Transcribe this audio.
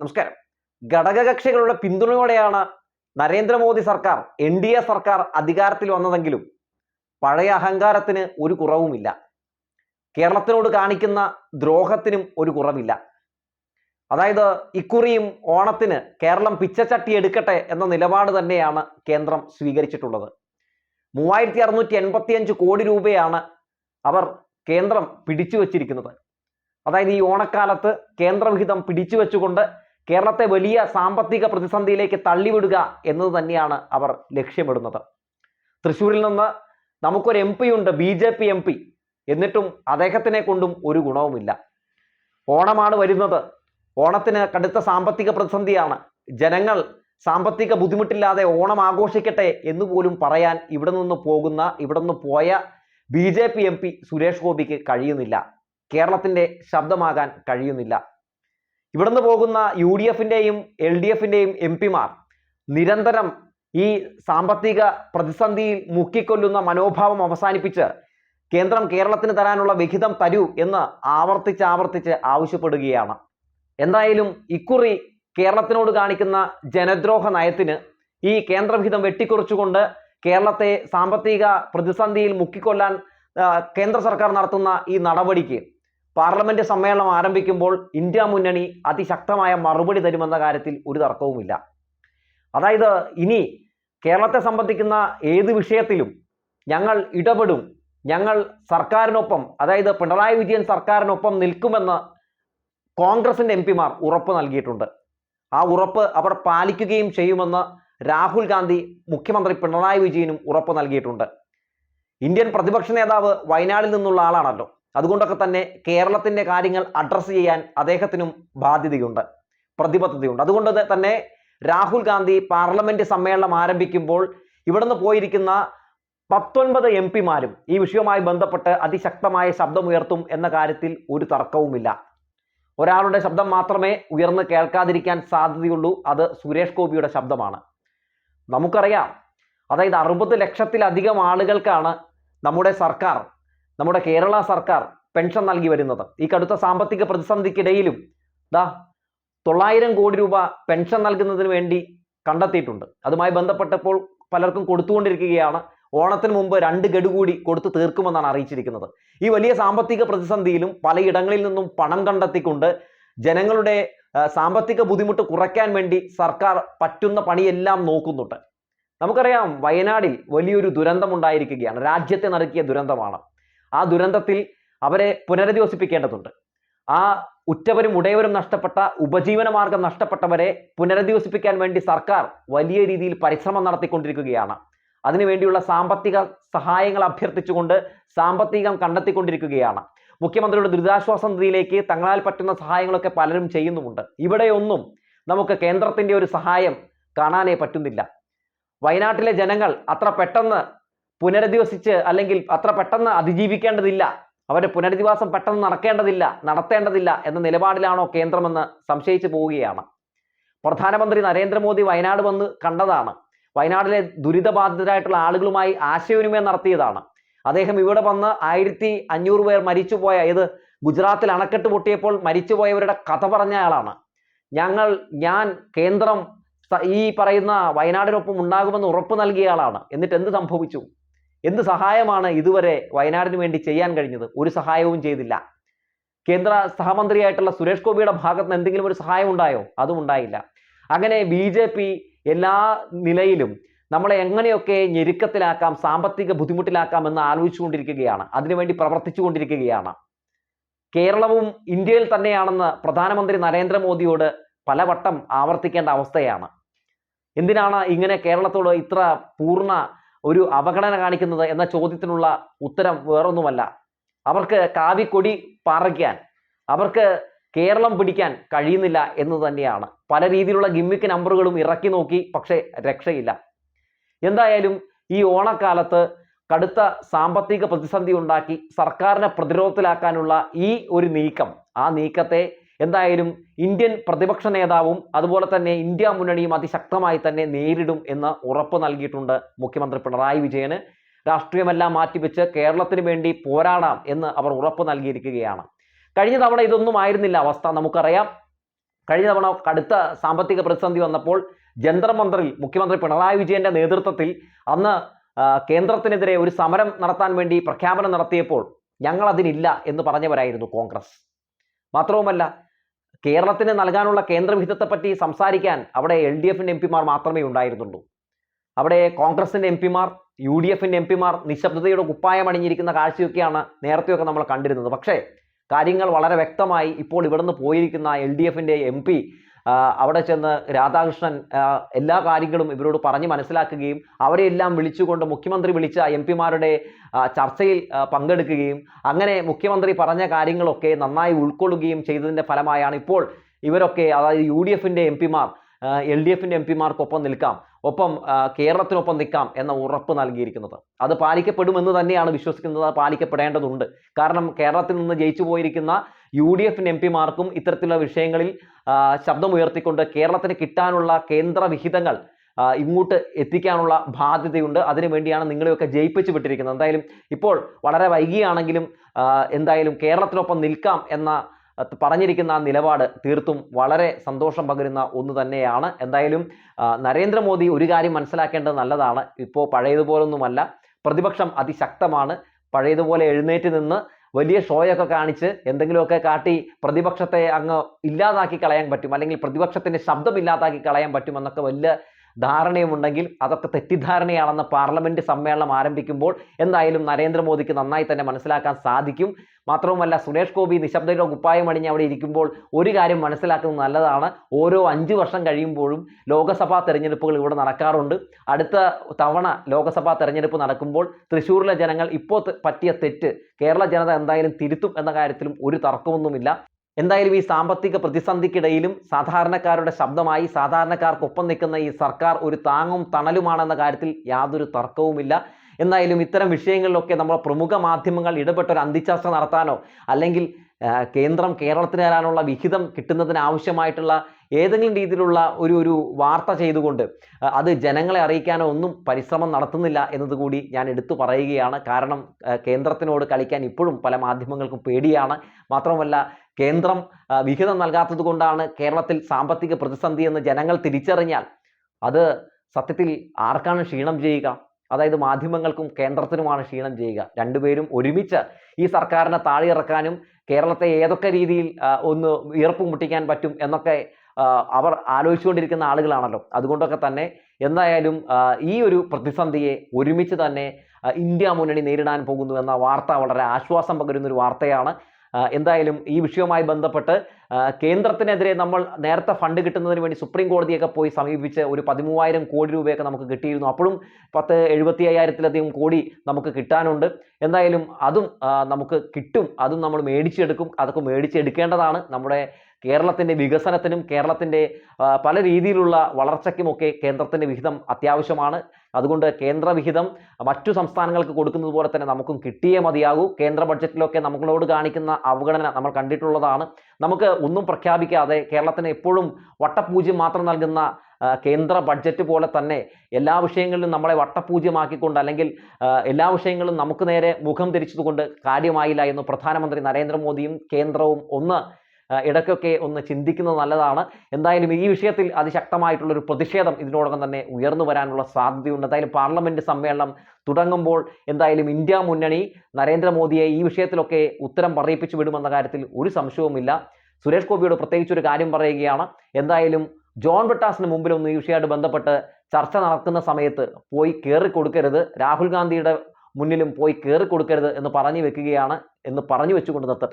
നമസ്കാരം. ഘടകകക്ഷികളുടെ പിന്തുണയോടെയാണ് നരേന്ദ്രമോദി സർക്കാർ N D A സർക്കാർ അധികാരത്തിൽ വന്നതെങ്കിലും പഴയ അഹങ്കാരത്തിന് ഒരു കുറവുമില്ല. കേരളത്തിനോട് കാണിക്കുന്ന ദ്രോഹത്തിനും ഒരു കുറവില്ല. അതായത് ഇക്കുറിയും ഓണത്തിന് കേരളം പിച്ചച്ചട്ടി എടുക്കട്ടെ എന്ന നിലപാട് തന്നെയാണ് കേന്ദ്രം സ്വീകരിച്ചിട്ടുള്ളത്. മൂവായിരത്തി അറുന്നൂറ്റി എൺപത്തിയഞ്ച് കോടി രൂപയാണ് അവർ കേന്ദ്രം പിടിച്ചു വച്ചിരിക്കുന്നത് അതായത് ഈ ഓണക്കാലത്ത് കേന്ദ്രവിഹിതം പിടിച്ചു വെച്ചുകൊണ്ട് കേരളത്തെ വലിയ സാമ്പത്തിക പ്രതിസന്ധിയിലേക്ക് തള്ളിവിടുക എന്നത് തന്നെയാണ് അവർ ലക്ഷ്യമിടുന്നത്. തൃശ്ശൂരിൽ നിന്ന് നമുക്കൊരു എം പി ഉണ്ട് B J P M P എന്നിട്ടും അദ്ദേഹത്തിനെ കൊണ്ടും ഒരു ഗുണവുമില്ല. ഓണമാണ് വരുന്നത്. ഓണത്തിന് കടുത്ത സാമ്പത്തിക പ്രതിസന്ധിയാണ്. ജനങ്ങൾ സാമ്പത്തിക ബുദ്ധിമുട്ടില്ലാതെ ഓണം ആഘോഷിക്കട്ടെ എന്ന് പോലും പറയാൻ ഇവിടെ നിന്ന് പോകുന്ന ഇവിടെ നിന്ന് പോയ B J P M P Suresh ഗോപിക്ക് കഴിയുന്നില്ല. കേരളത്തിന്റെ ശബ്ദമാകാൻ കഴിയുന്നില്ല. ഇവിടുന്ന് പോകുന്ന യു ഡി എഫിന്റെയും എൽ ഡി എഫിന്റെയും എം പിമാർ നിരന്തരം ഈ സാമ്പത്തിക പ്രതിസന്ധിയിൽ മുക്കിക്കൊല്ലുന്ന മനോഭാവം അവസാനിപ്പിച്ച് കേന്ദ്രം കേരളത്തിന് തരാനുള്ള വിഹിതം തരൂ എന്ന് ആവർത്തിച്ച് ആവർത്തിച്ച് ആവശ്യപ്പെടുകയാണ്. എന്തായാലും ഇക്കുറി കേരളത്തിനോട് കാണിക്കുന്ന ജനദ്രോഹ നയത്തിന് ഈ കേന്ദ്രവിഹിതം വെട്ടിക്കുറച്ചുകൊണ്ട് കേരളത്തെ സാമ്പത്തിക പ്രതിസന്ധിയിൽ മുക്കിക്കൊല്ലാൻ കേന്ദ്ര സർക്കാർ നടത്തുന്ന ഈ നടപടിക്ക് പാർലമെന്റ് സമ്മേളനം ആരംഭിക്കുമ്പോൾ ഇന്ത്യ മുന്നണി അതിശക്തമായ മറുപടി തരുമെന്ന കാര്യത്തിൽ ഒരു തർക്കവുമില്ല. അതായത് ഇനി കേരളത്തെ സംബന്ധിക്കുന്ന ഏത് വിഷയത്തിലും ഞങ്ങൾ ഇടപെടും ഞങ്ങൾ സർക്കാരിനൊപ്പം അതായത് പിണറായി വിജയൻ സർക്കാരിനൊപ്പം നിൽക്കുമെന്ന് കോൺഗ്രസിന്റെ എം പിമാർ ഉറപ്പ് നൽകിയിട്ടുണ്ട്. ആ ഉറപ്പ് അവർ പാലിക്കുകയും ചെയ്യുമെന്ന് രാഹുൽ ഗാന്ധി മുഖ്യമന്ത്രി പിണറായി വിജയനും ഉറപ്പ് നൽകിയിട്ടുണ്ട്. ഇന്ത്യൻ പ്രതിപക്ഷ നേതാവ് വയനാടിൽ നിന്നുള്ള ആളാണല്ലോ. അതുകൊണ്ടൊക്കെ തന്നെ കേരളത്തിന്റെ കാര്യങ്ങൾ അഡ്രസ്സ് ചെയ്യാൻ അദ്ദേഹത്തിനും ബാധ്യതയുണ്ട് പ്രതിബദ്ധതയുണ്ട്. അതുകൊണ്ട് തന്നെ രാഹുൽ ഗാന്ധി പാർലമെന്റ് സമ്മേളനം ആരംഭിക്കുമ്പോൾ ഇവിടുന്ന് പോയിരിക്കുന്ന പത്തൊൻപത് എം പിമാരും ഈ വിഷയവുമായി ബന്ധപ്പെട്ട് അതിശക്തമായ ശബ്ദമുയർത്തും എന്ന കാര്യത്തിൽ ഒരു തർക്കവുമില്ല. ഒരാളുടെ ശബ്ദം മാത്രമേ ഉയർന്ന് കേൾക്കാതിരിക്കാൻ സാധ്യതയുള്ളൂ അത് സുരേഷ് ഗോപിയുടെ ശബ്ദമാണ്. നമുക്കറിയാം അതായത് അറുപത് ലക്ഷത്തിലധികം ആളുകൾക്കാണ് നമ്മുടെ സർക്കാർ നമ്മുടെ കേരള സർക്കാർ പെൻഷൻ നൽകി വരുന്നത്. ഈ കടുത്ത സാമ്പത്തിക പ്രതിസന്ധിക്കിടയിലും ദാ തൊള്ളായിരം കോടി രൂപ പെൻഷൻ നൽകുന്നതിന് വേണ്ടി കണ്ടെത്തിയിട്ടുണ്ട്. അതുമായി ബന്ധപ്പെട്ടപ്പോൾ പലർക്കും കൊടുത്തുകൊണ്ടിരിക്കുകയാണ്. ഓണത്തിന് മുമ്പ് രണ്ട് ഗഡു കൂടി കൊടുത്തു തീർക്കുമെന്നാണ് അറിയിച്ചിരിക്കുന്നത്. ഈ വലിയ സാമ്പത്തിക പ്രതിസന്ധിയിലും പലയിടങ്ങളിൽ നിന്നും പണം കണ്ടെത്തിക്കൊണ്ട് ജനങ്ങളുടെ സാമ്പത്തിക ബുദ്ധിമുട്ട് കുറയ്ക്കാൻ വേണ്ടി സർക്കാർ പറ്റുന്ന പണിയെല്ലാം നോക്കുന്നുണ്ട്. നമുക്കറിയാം വയനാടിൽ വലിയൊരു ദുരന്തം ഉണ്ടായിരിക്കുകയാണ് രാജ്യത്തെ നറുക്കിയ ദുരന്തമാണ്. ആ ദുരന്തത്തിൽ അവരെ പുനരധിവസിപ്പിക്കേണ്ടതുണ്ട്. ആ ഉറ്റവരും ഉടയവരും നഷ്ടപ്പെട്ട ഉപജീവന മാർഗം നഷ്ടപ്പെട്ടവരെ പുനരധിവസിപ്പിക്കാൻ വേണ്ടി സർക്കാർ വലിയ രീതിയിൽ പരിശ്രമം നടത്തിക്കൊണ്ടിരിക്കുകയാണ്. അതിനുവേണ്ടിയുള്ള സാമ്പത്തിക സഹായങ്ങൾ അഭ്യർത്ഥിച്ചുകൊണ്ട് സാമ്പത്തികം കണ്ടെത്തിക്കൊണ്ടിരിക്കുകയാണ്. മുഖ്യമന്ത്രിയുടെ ദുരിതാശ്വാസ നിധിയിലേക്ക് തങ്ങളാൽ പറ്റുന്ന സഹായങ്ങളൊക്കെ പലരും ചെയ്യുന്നുമുണ്ട്. ഇവിടെയൊന്നും നമുക്ക് കേന്ദ്രത്തിന്റെ ഒരു സഹായം കാണാനേ പറ്റുന്നില്ല. വയനാട്ടിലെ ജനങ്ങൾ അത്ര പെട്ടെന്ന് പുനരധിവസിച്ച് അല്ലെങ്കിൽ അത്ര പെട്ടെന്ന് അതിജീവിക്കേണ്ടതില്ല. അവരുടെ പുനരധിവാസം പെട്ടെന്ന് നടക്കേണ്ടതില്ല നടത്തേണ്ടതില്ല എന്ന നിലപാടിലാണോ കേന്ദ്രമെന്ന് സംശയിച്ചു പോവുകയാണ്. പ്രധാനമന്ത്രി നരേന്ദ്രമോദി വയനാട് വന്ന് കണ്ടതാണ്. വയനാടിലെ ദുരിതബാധിതരായിട്ടുള്ള ആളുകളുമായി ആശയവിനിമയം നടത്തിയതാണ്. അദ്ദേഹം ഇവിടെ വന്ന് ആയിരത്തി അഞ്ഞൂറ് പേർ മരിച്ചുപോയ ഇത് ഗുജറാത്തിൽ അണക്കെട്ട് പൊട്ടിയപ്പോൾ മരിച്ചുപോയവരുടെ കഥ പറഞ്ഞ ആളാണ് ഞങ്ങൾ ഞാൻ കേന്ദ്രം ഈ പറയുന്ന വയനാടിനൊപ്പം ഉണ്ടാകുമെന്ന് ഉറപ്പ് നൽകിയ ആളാണ്. എന്നിട്ട് എന്ത് സംഭവിച്ചു? എന്ത് സഹായമാണ് ഇതുവരെ വയനാടിന് വേണ്ടി ചെയ്യാൻ കഴിഞ്ഞത്? ഒരു സഹായവും ചെയ്തില്ല. കേന്ദ്ര സഹമന്ത്രിയായിട്ടുള്ള സുരേഷ് ഗോപിയുടെ ഭാഗത്ത് നിന്ന് എന്തെങ്കിലും ഒരു സഹായം ഉണ്ടായോ? അതും ഉണ്ടായില്ല. അങ്ങനെ ബി ജെ പി എല്ലാ നിലയിലും നമ്മളെ എങ്ങനെയൊക്കെ ഞെരുക്കത്തിലാക്കാം സാമ്പത്തിക ബുദ്ധിമുട്ടിലാക്കാം എന്ന് ആലോചിച്ചുകൊണ്ടിരിക്കുകയാണ്. അതിനുവേണ്ടി പ്രവർത്തിച്ചുകൊണ്ടിരിക്കുകയാണ്. കേരളവും ഇന്ത്യയിൽ തന്നെയാണെന്ന് പ്രധാനമന്ത്രി നരേന്ദ്രമോദിയോട് പലവട്ടം ആവർത്തിക്കേണ്ട അവസ്ഥയാണ്. എന്തിനാണ് ഇങ്ങനെ കേരളത്തോട് ഇത്ര പൂർണ ഒരു അവഗണന കാണിക്കുന്നത് എന്ന ചോദ്യത്തിനുള്ള ഉത്തരം വേറൊന്നുമല്ല. അവർക്ക് കാവിക്കൊടി പറയ്ക്കാൻ അവർക്ക് കേരളം പിടിക്കാൻ കഴിയുന്നില്ല എന്ന് തന്നെയാണ്. പല രീതിയിലുള്ള ഗിമ്മിക്ക് നമ്പറുകളും ഇറക്കി നോക്കി പക്ഷേ രക്ഷയില്ല. എന്തായാലും ഈ ഓണക്കാലത്ത് കടുത്ത സാമ്പത്തിക പ്രതിസന്ധി ഉണ്ടാക്കി സർക്കാരിനെ പ്രതിരോധത്തിലാക്കാനുള്ള ഈ ഒരു നീക്കം ആ നീക്കത്തെ എന്തായാലും ഇന്ത്യൻ പ്രതിപക്ഷ നേതാവും അതുപോലെ തന്നെ ഇന്ത്യ മുന്നണിയും അതിശക്തമായി തന്നെ നേരിടും എന്ന് ഉറപ്പ് നൽകിയിട്ടുണ്ട് മുഖ്യമന്ത്രി പിണറായി വിജയന്. രാഷ്ട്രീയമെല്ലാം മാറ്റിവെച്ച് കേരളത്തിന് വേണ്ടി പോരാടാം എന്ന് അവർ ഉറപ്പ് നൽകിയിരിക്കുകയാണ്. കഴിഞ്ഞ തവണ ഇതൊന്നും ആയിരുന്നില്ല അവസ്ഥ. നമുക്കറിയാം. കഴിഞ്ഞ തവണ കടുത്ത സാമ്പത്തിക പ്രതിസന്ധി വന്നപ്പോൾ ജന്തർ മന്ത്രിൽ മുഖ്യമന്ത്രി പിണറായി വിജയന്റെ നേതൃത്വത്തിൽ അന്ന് കേന്ദ്രത്തിനെതിരെ ഒരു സമരം നടത്താൻ വേണ്ടി പ്രഖ്യാപനം നടത്തിയപ്പോൾ ഞങ്ങൾ അതിനില്ല എന്ന് പറഞ്ഞവരായിരുന്നു കോൺഗ്രസ്. മാത്രവുമല്ല കേരളത്തിന് നൽകാനുള്ള കേന്ദ്രവിഹിതത്തെ പറ്റി സംസാരിക്കാൻ അവിടെ എൽ ഡി എഫിന്റെ എം പിമാർ മാത്രമേ ഉണ്ടായിരുന്നുള്ളൂ. അവിടെ കോൺഗ്രസിന്റെ എം പിമാർ യു ഡി എഫിന്റെ എം പിമാർ നിശബ്ദതയുടെ കുപ്പായം അണിഞ്ഞിരിക്കുന്ന കാഴ്ചയൊക്കെയാണ് നേരത്തെയൊക്കെ നമ്മൾ കണ്ടിരുന്നത്. പക്ഷേ കാര്യങ്ങൾ വളരെ വ്യക്തമായി ഇപ്പോൾ ഇവിടുന്ന് പോയിരിക്കുന്ന എൽ ഡി എഫിന്റെ എം പി അവിടെ ചെന്ന് രാധാകൃഷ്ണൻ എല്ലാ കാര്യങ്ങളും ഇവരോട് പറഞ്ഞ് മനസ്സിലാക്കുകയും അവരെയെല്ലാം വിളിച്ചുകൊണ്ട് മുഖ്യമന്ത്രി വിളിച്ച എം പിമാരുടെ ചർച്ചയിൽ പങ്കെടുക്കുകയും അങ്ങനെ മുഖ്യമന്ത്രി പറഞ്ഞ കാര്യങ്ങളൊക്കെ നന്നായി ഉൾക്കൊള്ളുകയും ചെയ്തതിന്റെ ഫലമായാണ് ഇപ്പോൾ ഇവരൊക്കെ അതായത് യു ഡി എഫിന്റെ എം പിമാർ എൽ ഡി എഫിന്റെ എം പിമാർക്കൊപ്പം നിൽക്കാം ഒപ്പം കേരളത്തിനൊപ്പം നിൽക്കാം എന്ന ഉറപ്പ് നൽകിയിരിക്കുന്നത്. അത് പാലിക്കപ്പെടുമെന്ന് തന്നെയാണ് വിശ്വസിക്കുന്നത് പാലിക്കപ്പെടേണ്ടതുണ്ട്. കാരണം കേരളത്തിൽ നിന്ന് ജയിച്ചു പോയിരിക്കുന്ന യു ഡി എഫിന്റെ എം പിമാർക്കും ഇത്തരത്തിലുള്ള വിഷയങ്ങളിൽ ശബ്ദമുയർത്തിക്കൊണ്ട് കേരളത്തിന് കിട്ടാനുള്ള കേന്ദ്ര വിഹിതങ്ങൾ ഇങ്ങോട്ട് എത്തിക്കാനുള്ള ബാധ്യതയുണ്ട്. അതിനുവേണ്ടിയാണ് നിങ്ങളെയൊക്കെ ജയിപ്പിച്ചു വിട്ടിരിക്കുന്നത്. എന്തായാലും ഇപ്പോൾ വളരെ വൈകിയാണെങ്കിലും എന്തായാലും കേരളത്തിനൊപ്പം നിൽക്കാം എന്ന പറഞ്ഞിരിക്കുന്ന ആ നിലപാട് തീർത്തും വളരെ സന്തോഷം പകരുന്ന ഒന്ന് തന്നെയാണ്. എന്തായാലും നരേന്ദ്രമോദി ഒരു കാര്യം മനസ്സിലാക്കേണ്ടത് നല്ലതാണ്. ഇപ്പോൾ പഴയതുപോലൊന്നുമല്ല. പ്രതിപക്ഷം അതിശക്തമാണ്. പഴയതുപോലെ എഴുന്നേറ്റ് നിന്ന് വലിയ ഷോയൊക്കെ കാണിച്ച് എന്തെങ്കിലുമൊക്കെ കാട്ടി പ്രതിപക്ഷത്തെ അങ്ങ് ഇല്ലാതാക്കി കളയാൻ പറ്റും. അല്ലെങ്കിൽ പ്രതിപക്ഷത്തിന്റെ ശബ്ദം ഇല്ലാതാക്കി കളയാൻ പറ്റുമെന്നൊക്കെ വലിയ ധാരണയുമുണ്ടെങ്കിൽ അതൊക്കെ തെറ്റിദ്ധാരണയാണെന്ന് പാർലമെന്റ് സമ്മേളനം ആരംഭിക്കുമ്പോൾ എന്തായാലും നരേന്ദ്രമോദിക്ക് നന്നായി തന്നെ മനസ്സിലാക്കാൻ സാധിക്കും. മാത്രവുമല്ല സുരേഷ് ഗോപി നിശബ്ദയുടെ കുപ്പായം അണിഞ്ഞ് അവിടെ ഇരിക്കുമ്പോൾ ഒരു കാര്യം മനസ്സിലാക്കുന്നത് നല്ലതാണ്. ഓരോ അഞ്ച് വർഷം കഴിയുമ്പോഴും ലോകസഭാ തെരഞ്ഞെടുപ്പുകൾ ഇവിടെ നടക്കാറുണ്ട്. അടുത്ത തവണ ലോകസഭാ തെരഞ്ഞെടുപ്പ് നടക്കുമ്പോൾ തൃശ്ശൂരിലെ ജനങ്ങൾ ഇപ്പോൾ പറ്റിയ തെറ്റ് കേരള ജനത എന്തായാലും തിരുത്തും എന്ന കാര്യത്തിലും ഒരു തർക്കമൊന്നുമില്ല. എന്തായാലും ഈ സാമ്പത്തിക പ്രതിസന്ധിക്കിടയിലും സാധാരണക്കാരുടെ ശബ്ദമായി സാധാരണക്കാർക്കൊപ്പം നിൽക്കുന്ന ഈ സർക്കാർ ഒരു താങ്ങും തണലുമാണെന്ന കാര്യത്തിൽ യാതൊരു തർക്കവുമില്ല. എന്തായാലും ഇത്തരം വിഷയങ്ങളിലൊക്കെ നമ്മുടെ പ്രമുഖ മാധ്യമങ്ങൾ ഇടപെട്ട് ഒരു അന്തിച്ചർച്ച നടത്താനോ അല്ലെങ്കിൽ കേന്ദ്രം കേരളത്തിന് തരാനുള്ള വിഹിതം കിട്ടുന്നതിന് ആവശ്യമായിട്ടുള്ള ഏതെങ്കിലും രീതിയിലുള്ള ഒരു ഒരു വാർത്ത ചെയ്തുകൊണ്ട് അത് ജനങ്ങളെ അറിയിക്കാനോ ഒന്നും പരിശ്രമം നടത്തുന്നില്ല എന്നതുകൂടി ഞാൻ എടുത്തു പറയുകയാണ്. കാരണം കേന്ദ്രത്തിനോട് കളിക്കാൻ ഇപ്പോഴും പല മാധ്യമങ്ങൾക്കും പേടിയാണ്. മാത്രമല്ല കേന്ദ്രം വിഹിതം നൽകാത്തത് കൊണ്ടാണ് കേരളത്തിൽ സാമ്പത്തിക പ്രതിസന്ധി എന്ന് ജനങ്ങൾ തിരിച്ചറിഞ്ഞാൽ അത് സത്യത്തിൽ ആർക്കാണ് ക്ഷീണം ചെയ്യുക? അതായത് മാധ്യമങ്ങൾക്കും കേന്ദ്രത്തിനുമാണ് ക്ഷീണം ചെയ്യുക. രണ്ടുപേരും ഒരുമിച്ച് ഈ സർക്കാരിനെ താഴെയിറക്കാനും കേരളത്തെ ഏതൊക്കെ രീതിയിൽ ഒന്ന് വിയർപ്പ് മുട്ടിക്കാൻ പറ്റും എന്നൊക്കെ അവർ ആലോചിച്ചുകൊണ്ടിരിക്കുന്ന ആളുകളാണല്ലോ. അതുകൊണ്ടൊക്കെ തന്നെ എന്തായാലും ഈ ഒരു പ്രതിസന്ധിയെ ഒരുമിച്ച് തന്നെ ഇന്ത്യ മുന്നണി നേരിടാൻ പോകുന്നു എന്ന വാർത്ത വളരെ ആശ്വാസം പകരുന്ന ഒരു വാർത്തയാണ് എന്തായാലും ഈ വിഷയവുമായി ബന്ധപ്പെട്ട് കേന്ദ്രത്തിനെതിരെ നമ്മൾ നേരത്തെ ഫണ്ട് കിട്ടുന്നതിന് വേണ്ടി സുപ്രീം കോടതിയൊക്കെ പോയി സമീപിച്ച് ഒരു പതിമൂവായിരം കോടി രൂപയൊക്കെ നമുക്ക് കിട്ടിയിരുന്നു. അപ്പോഴും പത്ത് എഴുപത്തി അയ്യായിരത്തിലധികം കോടി നമുക്ക് കിട്ടാനുണ്ട്. എന്തായാലും അതും നമുക്ക് കിട്ടും. അതും നമ്മൾ മേടിച്ചെടുക്കും. അതൊക്കെ മേടിച്ചെടുക്കേണ്ടതാണ് നമ്മുടെ കേരളത്തിന്റെ വികസനത്തിനും കേരളത്തിന്റെ പല രീതിയിലുള്ള വളർച്ചയ്ക്കുമൊക്കെ കേന്ദ്രത്തിന്റെ വിഹിതം അത്യാവശ്യമാണ്. അതുകൊണ്ട് കേന്ദ്ര വിഹിതം മറ്റു സംസ്ഥാനങ്ങൾക്ക് കൊടുക്കുന്നത് പോലെ തന്നെ നമുക്കും കിട്ടിയേ മതിയാകൂ. കേന്ദ്ര ബഡ്ജറ്റിലൊക്കെ നമ്മളോട് കാണിക്കുന്ന അവഗണന നമ്മൾ കണ്ടിട്ടുള്ളതാണ്. നമുക്ക് ഒന്നും പ്രഖ്യാപിക്കാതെ കേരളത്തിന് എപ്പോഴും വട്ടപൂജ്യം മാത്രം നൽകുന്ന കേന്ദ്ര ബഡ്ജറ്റ് പോലെ തന്നെ എല്ലാ വിഷയങ്ങളിലും നമ്മളെ വട്ടപൂജ്യമാക്കിക്കൊണ്ട് അല്ലെങ്കിൽ എല്ലാ വിഷയങ്ങളും നമുക്ക് നേരെ മുഖം തിരിച്ചതുകൊണ്ട് കാര്യമായില്ല എന്ന് പ്രധാനമന്ത്രി നരേന്ദ്രമോദിയും കേന്ദ്രവും ഒന്ന് ഇടയ്ക്കൊക്കെ ഒന്ന് ചിന്തിക്കുന്നത് നല്ലതാണ്. എന്തായാലും ഈ വിഷയത്തിൽ അതിശക്തമായിട്ടുള്ളൊരു പ്രതിഷേധം ഇതിനോടകം തന്നെ ഉയർന്നു വരാനുള്ള സാധ്യതയുണ്ട്. എന്തായാലും പാർലമെന്റ് സമ്മേളനം തുടങ്ങുമ്പോൾ എന്തായാലും ഇന്ത്യ മുന്നണി നരേന്ദ്രമോദിയെ ഈ വിഷയത്തിലൊക്കെ ഉത്തരം പറയിപ്പിച്ചു വിടുമെന്ന കാര്യത്തിൽ ഒരു സംശയവുമില്ല. സുരേഷ് ഗോപിയോട് പ്രത്യേകിച്ച് ഒരു കാര്യം പറയുകയാണ്. എന്തായാലും ജോൺ ബ്രിട്ടാസിന് മുമ്പിലൊന്നും ഈ വിഷയമായിട്ട് ബന്ധപ്പെട്ട് ചർച്ച നടക്കുന്ന സമയത്ത് പോയി കയറി കൊടുക്കരുത്. രാഹുൽ ഗാന്ധിയുടെ മുന്നിലും പോയി കയറി കൊടുക്കരുത് എന്ന് പറഞ്ഞു വെക്കുകയാണ് എന്ന് പറഞ്ഞു വെച്ചുകൊണ്ട് നിർത്തട്ടെ.